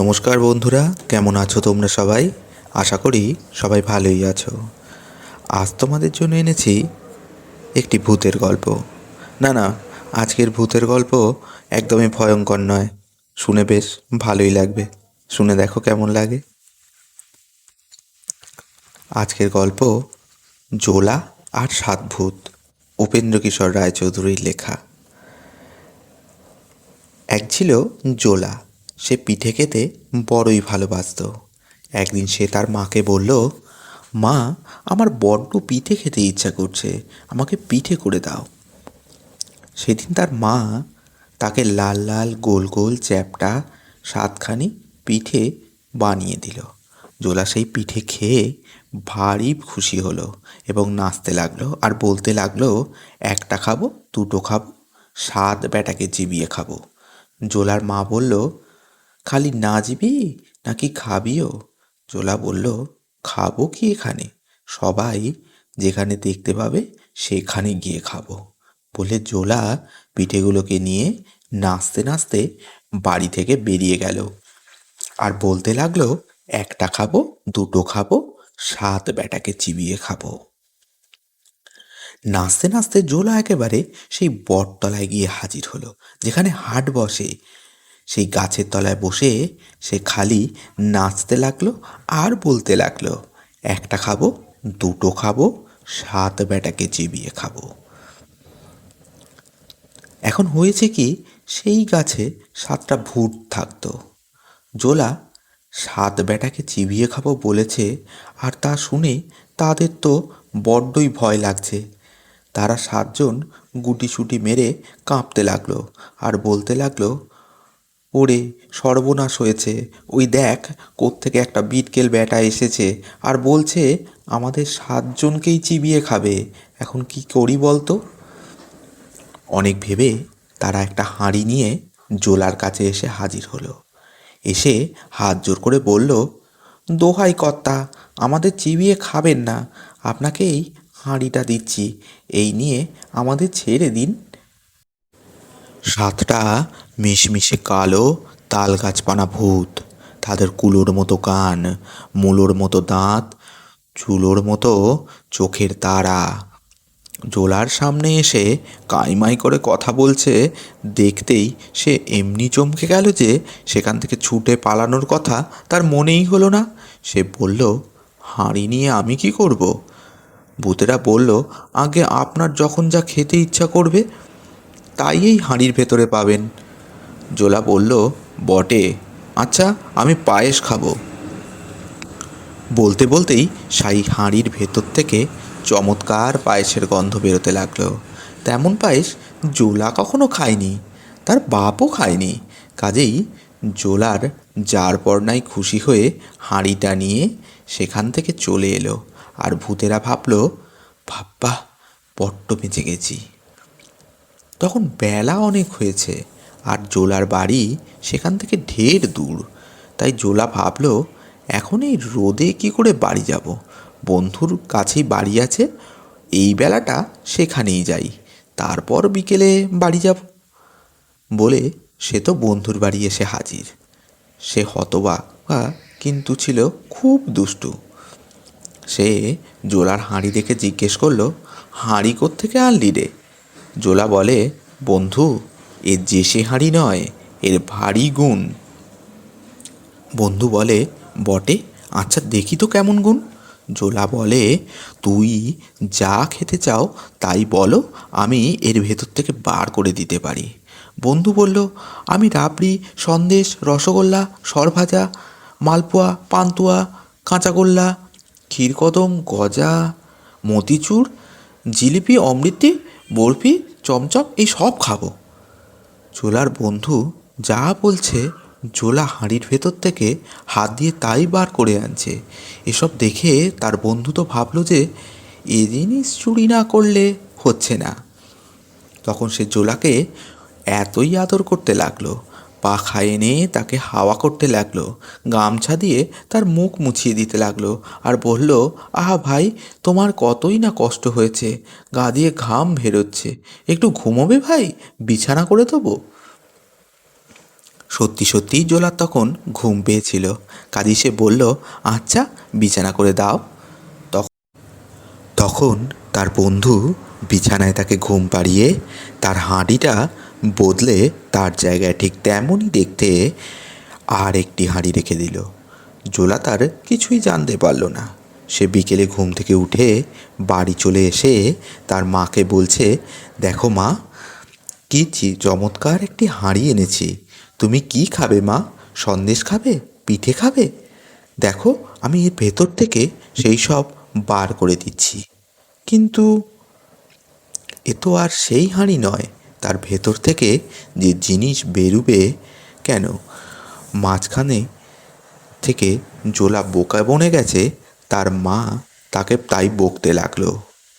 নমস্কার বন্ধুরা, কেমন আছো তোমরা সবাই? আশা করি সবাই ভালোই আছো। আজ তোমাদের জন্য এনেছি একটি ভূতের গল্প। না না, আজকের ভূতের গল্প একদমই ভয়ঙ্কর নয়। শুনে বেশ ভালোই লাগবে। শুনে দেখো কেমন লাগে। আজকের গল্প জোলা আর সাত ভূত, উপেন্দ্র কিশোর রায়চৌধুরীর লেখা। এক ছিল জোলা। সে পিঠে খেতে বড়ই ভালোবাসত। একদিন সে তার মাকে বলল, মা, আমার বড্ড পিঠে খেতে ইচ্ছা করছে, আমাকে পিঠে করে দাও। সেদিন তার মা তাকে লাল লাল, গোল গোল চ্যাপটা সাতখানি পিঠে বানিয়ে দিল। জোলা সেই পিঠে খেয়ে ভারী খুশি হলো এবং নাচতে লাগল আর বলতে লাগল, একটা খাব, দুটো খাব, সাত বেটাকে চিবিয়ে খাব। জোলার মা বলল খালি নাচবি নাকি খাবিও? জোলা বলল, খাব কি এখানে? সবাই যেখানে দেখতে পাবে সেখানে গিয়ে খাব। বলে জোলা পিঠেগুলোকে নিয়ে নাচতে নাচতে বাড়ি থেকে বেরিয়ে গেল। আর বলতে লাগল, একটা খাব, দুটো খাব, সাত বেটাকে চিবিয়ে খাব। নাচতে নাচতে জোলা একেবারে সেই বটতলায় গিয়ে হাজির হলো, যেখানে হাট বসে। সেই গাছের তলায় বসে সে খালি নাচতে লাগল আর বলতে লাগল, একটা খাব, দুটো খাব, সাত বেটাকে চিবিয়ে খাব। এখন হয়েছে কি, সেই গাছে সাতটা ভূত থাকতো। জোলা, সাত বেটাকে চিবিয়ে খাব বলেছে আর তা শুনে তাদের তো বড্ডই ভয় লাগছে। তারা সাতজন গুটিসুটি মেরে কাঁপতে লাগল আর বলতে লাগল ওরে সর্বনাশ হয়েছে। ওই দেখ, কোত্থেকে একটা বিটকেল ব্যাটা এসেছে আর বলছে, আমাদের সাতজনকেই চিবিয়ে খাবে। এখন কি করি বলতো? অনেক ভেবে তারা একটা হাঁড়ি নিয়ে জোলার কাছে এসে হাজির হলো। এসে হাত জোর করে বলল, দোহাই কর্তা, আমাদের চিবিয়ে খাবেন না। আপনাকে এই হাঁড়িটা দিচ্ছি। এই নিয়ে আমাদের ছেড়ে দিন। সাতটা মিশমিশে কালো তাল গাছপানা ভূত। তাদের কুলোর মতো কান, মুলোর মতো দাঁত, চুলোর মতো চোখের তারা। জোলার সামনে এসে কাইমাই করে কথা বলছে, দেখতেই সে এমনি চমকে গেল যে সেখান থেকে ছুটে পালানোর কথা তার মনেই হলো না। সে বলল, হাঁড়ি নিয়ে আমি কি করব? ভূতেরা বলল, আগে আপনার যখন যা খেতে ইচ্ছা করবে, তাই এই হাঁড়ির ভেতরে পাবেন। জোলা বলল, বটে আচ্ছা আমি পায়েস খাব। বলতে বলতেই সাই হাঁড়ির ভেতর থেকে চমৎকার পায়েসের গন্ধ বেরোতে লাগল। তেমন পায়েস জোলা কখনো খায়নি, তার বাপও খায়নি। কাজেই জোলার যার পর নাই খুশি হয়ে হাঁড়িটা নিয়ে সেখান থেকে চলে এলো আর ভূতেরা ভাবলো ভাব্বা বড্ড বেঁচে গেছি। তখন বেলা অনেক হয়েছে। আর জোলার বাড়ি সেখান থেকে ঢের দূর। তাই জোলা ভাবলো, এখন এই রোদে কি করে বাড়ি যাব? বন্ধুর কাছেই বাড়ি আছে, এই বেলাটা সেখানেই যাই, তারপর বিকেলে বাড়ি যাব। বলে সে তো বন্ধুর বাড়ি এসে হাজির। সে হতবাকা কিন্তু ছিল খুব দুষ্টু। সে জোলার হাঁড়ি দেখে জিজ্ঞেস করল, হাঁড়ি কোত্থেকে আনলি রে? জোলা বলে, বন্ধু এর যে সে হাঁড়ি নয়, এর ভারী গুণ। বন্ধু বলে, বটে আচ্ছা দেখি তো কেমন গুণ। জোলা বলে, তুই যা খেতে চাও তাই বলো, আমি এর ভেতর থেকে বার করে দিতে পারি। বন্ধু বলল, আমি রাবড়ি, সন্দেশ, রসগোল্লা, সরভাজা, মালপোয়া, পান্তুয়া, কাঁচাগোল্লা, ক্ষীরকদম, গজা, মতিচুর, জিলিপি, অমৃতি, বরফি, চমচম, এই সব খাব। জোলার বন্ধু যা বলছে জোলা হাঁড়ির ভেতর থেকে হাত দিয়ে তাই বার করে আনছে। এসব দেখে তার বন্ধু তো ভাবলো যে এ জিনিস চুরি না করলে হচ্ছে না। তখন সে জোলাকে এতই আদর করতে লাগল পাখা এনে তাকে হাওয়া করতে লাগল। গামছা দিয়ে তার মুখ মুছিয়ে দিতে লাগল আর বলল, আহা ভাই, তোমার কতই না কষ্ট হয়েছে। গা দিয়ে ঘাম বেরোচ্ছে। একটু ঘুমোবে ভাই? বিছানা করে দেবো? সত্যি সত্যিই জোলার তখন ঘুম পেয়েছিল। কাজী সে বলল আচ্ছা বিছানা করে দাও। তখন তখন তার বন্ধু বিছানায় তাকে ঘুম পাড়িয়ে তার হাঁড়িটা বদলে তার জায়গায় ঠিক তেমনই দেখতে আর একটি হাঁড়ি রেখে দিল। জোলা তার কিছুই জানতে পারল না। সে বিকেলে ঘুম থেকে উঠে বাড়ি চলে এসে তার মাকে বলছে, দেখো মা, কি চমৎকার একটি হাঁড়ি এনেছি। তুমি কি খাবে মা? সন্দেশ খাবে? পিঠে খাবে? দেখো, আমি এর ভেতর থেকে সেই সব বার করে দিচ্ছি। কিন্তু এ তো আর সেই হাঁড়ি নয়। তার ভেতর থেকে যে জিনিস বেরুবে কেন? মাঝখানে থেকে জোলা বোকা বনে গেছে, তার মা তাকে তাই বকতে লাগল।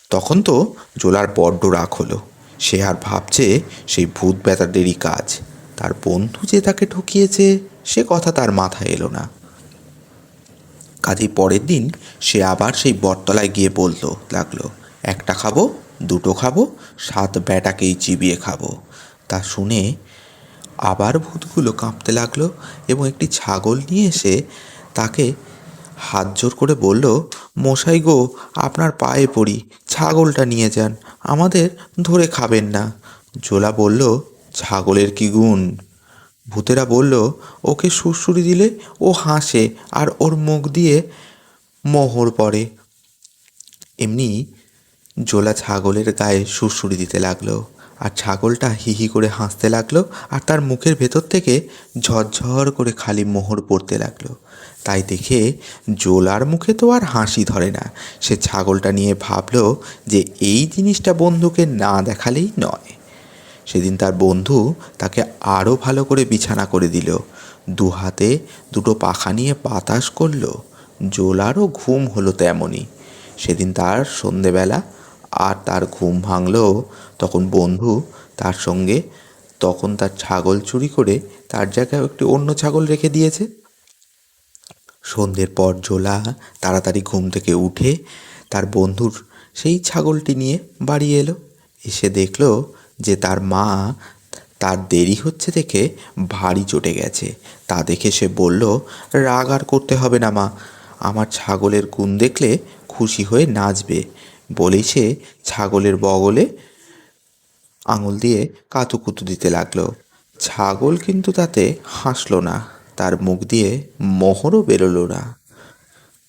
তখন তো জোলার বড্ড রাগ হলো। সে আর ভাবছে সেই ভূত বেতাদেরই কাজ। তার বন্ধু যে তাকে ঠকিয়েছে, সে কথা তার মাথায় এলো না। কাজেই পরের দিন সে আবার সেই বটতলায় গিয়ে বলল, লাগল, একটা খাব? দুটো খাব, সাত ব্যাটাকেই চিবিয়ে খাব। তা শুনে আবার ভূতগুলো কাঁপতে লাগল এবং একটি ছাগল নিয়ে এসে তাকে হাত জোর করে বলল, মশাই গো, আপনার পায়ে পড়ি, ছাগলটা নিয়ে যান, আমাদের ধরে খাবেন না। জোলা বলল, ছাগলের কি গুণ? ভূতেরা বলল, ওকে সুরসুরি দিলে ও হাসে আর ওর মুখ দিয়ে মোহর পড়ে। এমনি জোলা ছাগলের গায়ে সুরসুরি দিতে লাগল আর ছাগলটা হি হি করে হাসতে লাগল আর তার মুখের ভেতর থেকে ঝরঝর করে খালি মোহর পড়তে লাগল। তাই দেখে জোলার মুখে তো আর হাসি ধরে না। সে ছাগলটা নিয়ে ভাবলো যে এই জিনিসটা বন্ধুকে না দেখালেই নয়। সেদিন তার বন্ধু তাকে আরও ভালো করে বিছানা করে দিল। দু হাতে দুটো পাখা নিয়ে বাতাস করল। জোলারও ঘুম হলো তেমনই। সেদিন তার সন্ধেবেলা আর তার ঘুম ভাঙলো, তখন বন্ধু তার সঙ্গে, তখন তার ছাগল চুরি করে তার জায়গায় একটি অন্য ছাগল রেখে দিয়েছে। সন্ধ্যের পর জোলা তাড়াতাড়ি ঘুম থেকে উঠে তার বন্ধুর সেই ছাগলটি নিয়ে বাড়ি এলো। এসে দেখল যে তার মা তার দেরি হচ্ছে দেখে ভারী চটে গেছে। তা দেখে সে বলল, রাগ আর করতে হবে না মা। আমার ছাগলের গুণ দেখলে খুশি হয়ে নাচবে। বলেই সে ছাগলের বগলে আঙুল দিয়ে কাতুকুতু দিতে লাগল। ছাগল কিন্তু তাতে হাসলো না, তার মুখ দিয়ে মোহরও বেরোলো না।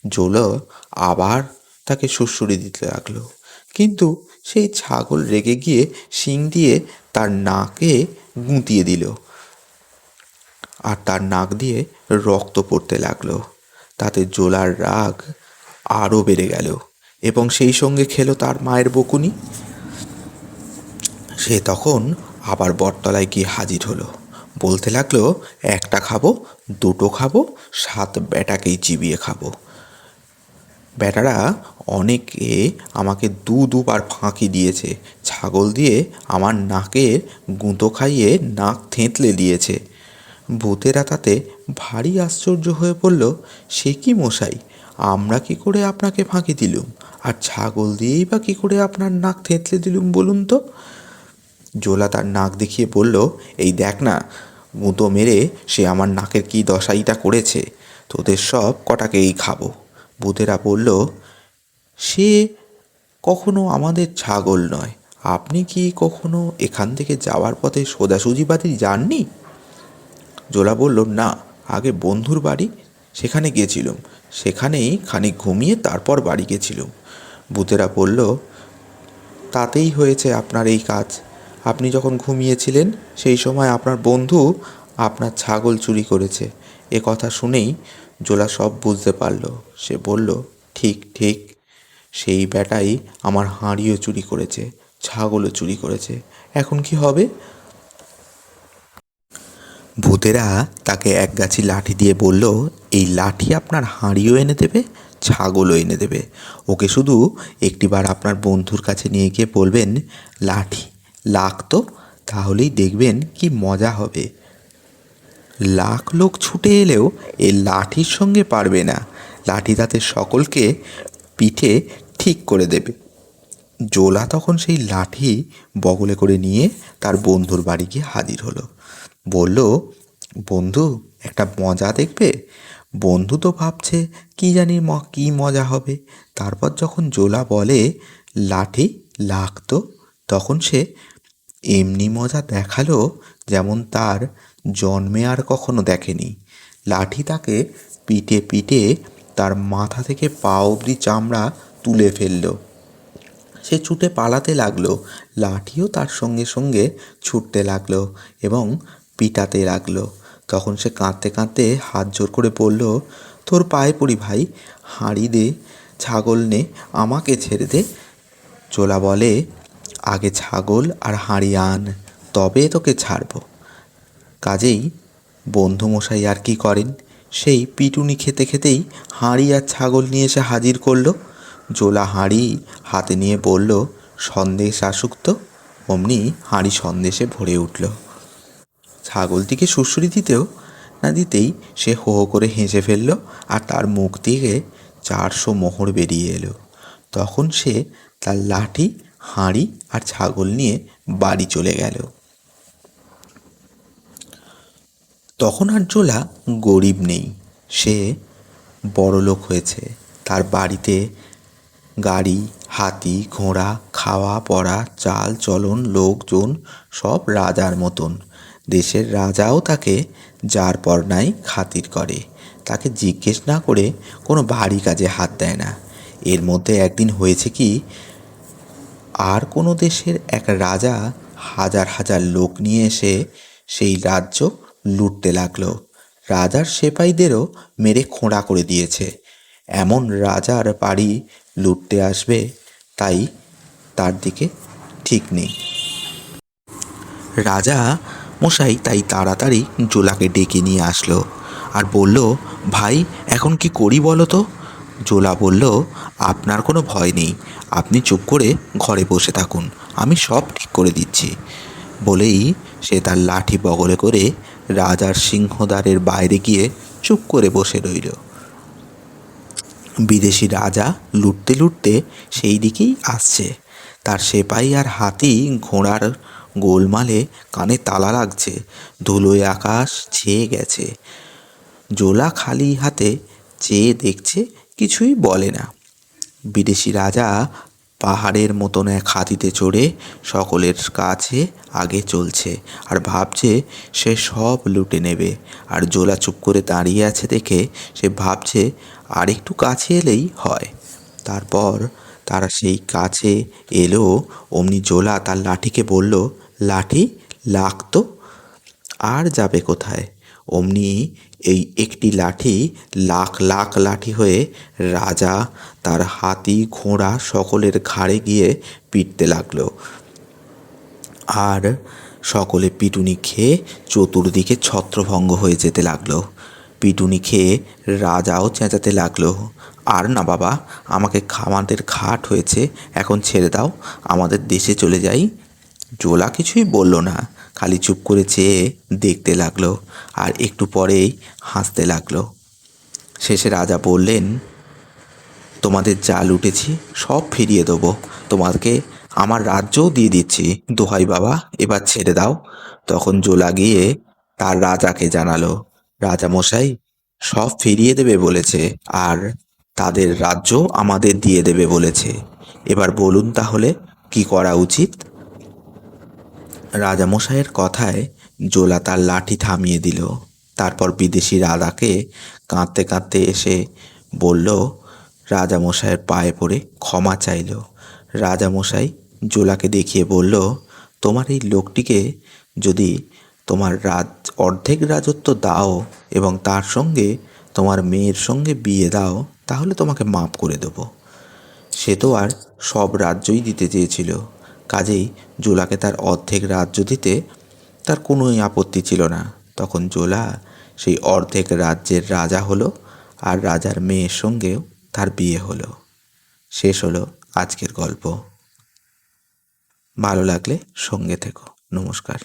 জোলো আবার তাকে সুরসুরি দিতে লাগল। কিন্তু সেই ছাগল রেগে গিয়ে শিং দিয়ে তার নাকে গুঁতিয়ে দিল আর তার নাক দিয়ে রক্ত পড়তে লাগল। তাতে জোলার রাগ আরও বেড়ে গেল। এবং সেই সঙ্গে খেলো তার মায়ের বকুনি। সে তখন আবার বটতলায় গিয়ে হাজির হলো। বলতে লাগল, একটা খাব, দুটো খাব, সাত বেটাকেই চিবিয়ে খাব। বেটারা অনেকে আমাকে দু দুবার ফাঁকি দিয়েছে। ছাগল দিয়ে আমার নাকের গুঁতো খাইয়ে নাক থেঁতলে দিয়েছে। ভূতেরা তাতে ভারী আশ্চর্য হয়ে পড়ল, সে কি মশাই, আমরা কি করে আপনাকে ফাঁকি দিলুম? আর ছাগল দিয়েই বা কী করে আপনার নাক থেঁতলে দিলুম বলুন তো? জোলা তার নাক দেখিয়ে বলল, এই দেখ না গুঁতো মেরে সে আমার নাকের কী দশাইটা করেছে, তোদের সব কটাকেই খাব। ভূতেরা বলল, সে কখনো আমাদের ছাগল নয়, আপনি কি কখনো এখান থেকে যাওয়ার পথে সোজাসুজি বাড়ি যাননি? জোলা বলল, না, আগে বন্ধুর বাড়ি, সেখানে গিয়েছিলাম, সেখানেই খানিক ঘুমিয়ে তারপর বাড়ি গেছিলাম। ভূতেরা বলল, তাতেই হয়েছে আপনার এই কাজ। আপনি যখন ঘুমিয়েছিলেন, সেই সময় আপনার বন্ধু আপনার ছাগল চুরি করেছে। এ কথা শুনেই জোলা সব বুঝতে পারল। সে বলল, ঠিক ঠিক, সেই বেটাই আমার হাঁড়িও চুরি করেছে, ছাগলও চুরি করেছে। এখন কি হবে? ভূতেরা তাকে এক গাছি লাঠি দিয়ে বলল, এই লাঠি আপনার হাঁড়িও এনে দেবে? ছাগলও এনে দেবে। ওকে শুধু একটিবার আপনার বন্ধুর কাছে নিয়ে গিয়ে বলবেন, লাঠি লাগতো তাহলেই দেখবেন কি মজা হবে। লাখ লোক ছুটে এলেও এ লাঠির সঙ্গে পারবে না। লাঠি তাতে সকলকে পিঠে ঠিক করে দেবে। জোলা তখন সেই লাঠি বগলে করে নিয়ে তার বন্ধুর বাড়ি গিয়ে হাজির হলো। বলল, বন্ধু, একটা মজা দেখবে? বন্ধু তো ভাবছে কি জানি ম, কী মজা হবে। তারপর যখন জোলা বলে, লাঠি লাগতো? তখন সে এমনি মজা দেখাল যেমন তার জন্মে আর কখনো দেখেনি। লাঠি তাকে পিটে পিটে তার মাথা থেকে পা অবধি চামড়া তুলে ফেলল। সে ছুটে পালাতে লাগল, লাঠিও তার সঙ্গে সঙ্গে ছুটতে লাগল এবং পিটাতে লাগল। তখন সে কাঁদতে কাঁদতে হাত জোর করে বলল, তোর পায়ে পড়ি ভাই, হাঁড়ি দে, ছাগল নে, আমাকে ছেড়ে দে। চোলা বলে, আগে ছাগল আর হাঁড়ি আন, তবে তোকে ছাড়বো। কাজেই বন্ধুমশাই আর কি করেন? সেই পিটুনি খেতে খেতেই হাঁড়ি আর ছাগল নিয়ে এসে হাজির করল। জোলা হাঁড়ি হাতে নিয়ে বলল, সন্দেশ আসুক তো। অমনি হাঁড়ি সন্দেশে ভরে উঠল। ছাগলটিকে সুড়সুড়ি দিতেও না দিতেই সে হো হো করে হেসে ফেলল আর তার মুখ থেকে চারশো মোহর বেরিয়ে এলো। তখন সে তার লাঠি, হাঁড়ি আর ছাগল নিয়ে বাড়ি চলে গেল। তখন আর জোলা গরিব নেই। সে বড়লোক হয়েছে। তার বাড়িতে গাড়ি, হাতি, ঘোড়া, খাওয়া, পড়া, চাল, চলন, লোকজন সব রাজার মতন। দেশের রাজাও তাকে যার পর নাই খাতির করে। তাকে জিজ্ঞেস না করে কোনো ভারী কাজে হাত দেয় না। এর মধ্যে একদিন হয়েছে কি, আর কোনো দেশের এক রাজা হাজার হাজার লোক নিয়ে এসে সেই রাজ্য লুটতে লাগল। রাজার সেপাইদেরও মেরে খোঁড়া করে দিয়েছে। এমন রাজার বাড়ি লুটতে আসবে, তাই তার দিকে ঠিক নেই। রাজা মশাই তাই তাড়াতাড়ি জোলাকে ডেকে নিয়ে আসলো আর বলল, ভাই, এখন কি করি বলো তো? জোলা বলল, আপনার কোনো ভয় নেই, আপনি চুপ করে ঘরে বসে থাকুন, আমি সব ঠিক করে দিচ্ছি। বলেই সে তার লাঠি বগলে করে রাজার সিংহদ্বারের বাইরে গিয়ে চুপ করে বসে রইল। বিদেশি রাজা লুটতে লুটতে সেই দিকেই আসছে। তার সেপাই আর হাতি ঘোড়ার গোলমালে কানে তালা লাগছে ধুলোয় আকাশ ছেয়ে গেছে। জোলা খালি হাতে চেয়ে দেখছে, কিছুই বলে না। বিদেশি রাজা পাহাড়ের মতন এক হাতিতে চড়ে সকলের কাছে আগে চলছে আর ভাবছে সে সব লুটে নেবে। আর জোলা চুপ করে দাঁড়িয়ে আছে দেখে সে ভাবছে আর একটু কাছে এলেই হয়। তারপর তারা সেই কাছে এলো, অমনি জোলা তার লাঠিকে বলল লাঠি লাগতো। আর যাবে কোথায়? অমনি এই একটি লাঠি লাখ লাখ লাঠি হয়ে রাজা তার হাতি ঘোড়া সকলের ঘাড়ে গিয়ে পিটতে লাগল। আর সকলে পিটুনি খেয়ে চতুর্দিকে ছত্রভঙ্গ হয়ে যেতে লাগল। পিটুনি খেয়ে রাজাও চেঁচাতে লাগল, আর না বাবা, আমাকে খামাদের ঘাট হয়েছে, এখন ছেড়ে দাও, আমাদের দেশে চলে যাই জোলা কিছুই বলল না। খালি চুপ করে চেয়ে দেখতে লাগল আর একটু পরেই হাসতে লাগল। শেষে রাজা বললেন, তোমাদের যা লুটেছি সব ফিরিয়ে দেবো। তোমাকে আমার রাজ্যও দিয়ে দিচ্ছি। দোহাই বাবা, এবার ছেড়ে দাও। তখন জোলা গিয়ে তার রাজাকে জানালো রাজা মশাই সব ফিরিয়ে দেবে বলেছে আর তাদের রাজ্য আমাদের দিয়ে দেবে বলেছে। এবার বলুন তাহলে কি করা উচিত? রাজামশাইয়ের কথায় জোলা তার লাঠি থামিয়ে দিল। তারপর বিদেশি রাজাকে কাঁদতে কাঁদতে এসে বলল, রাজামশাইয়ের পায়ে পড়ে ক্ষমা চাইল। রাজামশাই জোলাকে দেখিয়ে বলল, তোমার এই লোকটিকে যদি তোমার রাজ অর্ধেক রাজত্ব দাও এবং তার সঙ্গে তোমার মেয়ের সঙ্গে বিয়ে দাও, তাহলে তোমাকে মাপ করে দেবো। সে তো আর সব রাজ্যই দিতে চেয়েছিল। কাজেই জোলাকে তার অর্ধেক রাজ্য দিতে তার কোনোই আপত্তি ছিল না। তখন জোলা সেই অর্ধেক রাজ্যের রাজা হলো আর রাজার মেয়ের সঙ্গেও তার বিয়ে হলো। শেষ হলো আজকের গল্প। ভালো লাগলে সঙ্গে থেকো। নমস্কার।